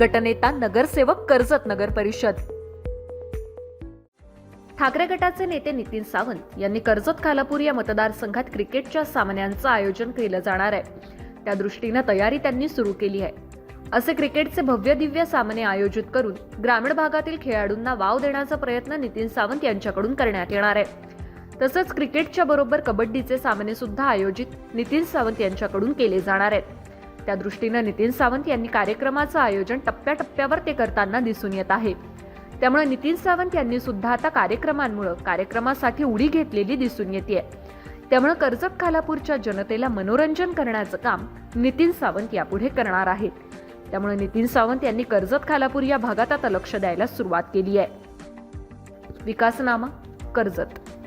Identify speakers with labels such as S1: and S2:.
S1: गटनेता नगरसेवक कर्जत नगर परिषद. ठाकरे गटाचे नेते नितीन सावंत यांनी कर्जत खालापूर या मतदारसंघात क्रिकेटच्या सामन्यांचं आयोजन केलं जाणार आहे. त्या दृष्टीनं तयारी त्यांनी सुरू केली आहे. असे क्रिकेटचे भव्य दिव्य सामने आयोजित करून ग्रामीण भागातील खेळाडूंना वाव देण्याचा प्रयत्न नितीन सावंत यांच्याकडून करण्यात येणार आहे. तसंच क्रिकेटच्या बरोबर कबड्डीचे सामने सुद्धा आयोजित नितीन सावंत यांच्याकडून केले जाणार आहेत. त्या दृष्टीनं नितीन सावंत यांनी कार्यक्रमाचं आयोजन टप्प्याटप्प्यावर ते करताना दिसून येत आहे. त्यामुळे नितीन सावंत यांनी सुद्धा आता कार्यक्रमांमुळे कार्यक्रमासाठी उडी घेतलेली दिसून येते त्यामुळे कर्जत खालापूरच्या जनतेला मनोरंजन करण्याचं काम नितीन सावंत यापुढे करणार आहेत. त्यामुळे नितीन सावंत यांनी कर्जत खालापूर या भागात आता लक्ष द्यायला सुरुवात केली आहे. विकासनामा कर्जत.